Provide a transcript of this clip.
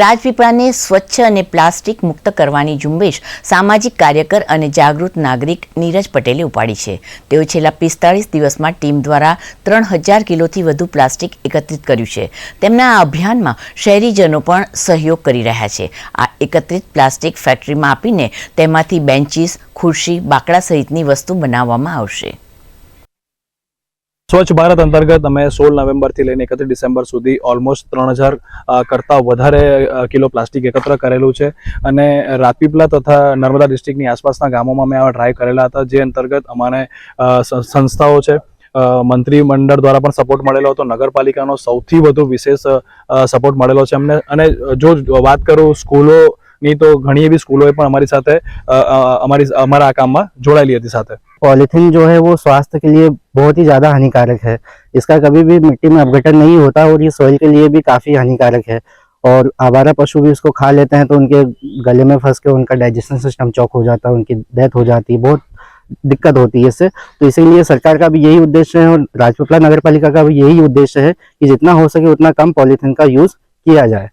રાજપીપળાને સ્વચ્છ અને પ્લાસ્ટિક મુક્ત કરવાની ઝુંબેશ સામાજિક કાર્યકર અને જાગૃત નાગરિક નીરજ પટેલે ઉપાડી છે. તેઓ છેલ્લા પિસ્તાળીસ દિવસમાં ટીમ દ્વારા ત્રણ હજાર કિલોથી વધુ પ્લાસ્ટિક એકત્રિત કર્યું છે. તેમના આ અભિયાનમાં શહેરીજનો પણ સહયોગ કરી રહ્યા છે. આ એકત્રિત પ્લાસ્ટિક ફેક્ટરીમાં આપીને તેમાંથી બેન્ચીસ, ખુરશી, બાકડા સહિતની વસ્તુ બનાવવામાં આવશે. સ્વચ્છ ભારત અંતર્ગત અમે સોળ નવેમ્બરથી લઈને એકત્રીસ ડિસેમ્બર સુધી ઓલમોસ્ટ ત્રણ હજાર કરતાં વધારે કિલો પ્લાસ્ટિક એકત્ર કરેલું છે. અને રાજપીપળા તથા નર્મદા ડિસ્ટ્રિક્ટની આસપાસના ગામોમાં મેં આવા ટ્રાય કરેલા હતા, જે અંતર્ગત અમારે સંસ્થાઓ છે. મંત્રીમંડળ દ્વારા પણ સપોર્ટ મળેલો હતો. નગરપાલિકાનો સૌથી વધુ વિશેષ સપોર્ટ મળેલો છે અમને. અને જો વાત કરું સ્કૂલોની તો ઘણી એવી સ્કૂલોએ પણ અમારી સાથે અ, અ, અમારી અમારા આ કામમાં જોડાયેલી હતી સાથે पॉलीथीन जो है वो स्वास्थ्य के लिए बहुत ही ज़्यादा हानिकारक है इसका कभी भी मिट्टी में अपघटन नहीं होता और ये सॉइल के लिए भी काफ़ी हानिकारक है और आवारा पशु भी इसको खा लेते हैं तो उनके गले में फंस के उनका डाइजेशन सिस्टम चौक हो जाता है उनकी डेथ हो जाती है बहुत दिक्कत होती है इससे तो इसीलिए सरकार का भी यही उद्देश्य है और राजपीपला नगर पालिका का भी यही उद्देश्य है कि जितना हो सके उतना कम पॉलीथीन का यूज़ किया जाए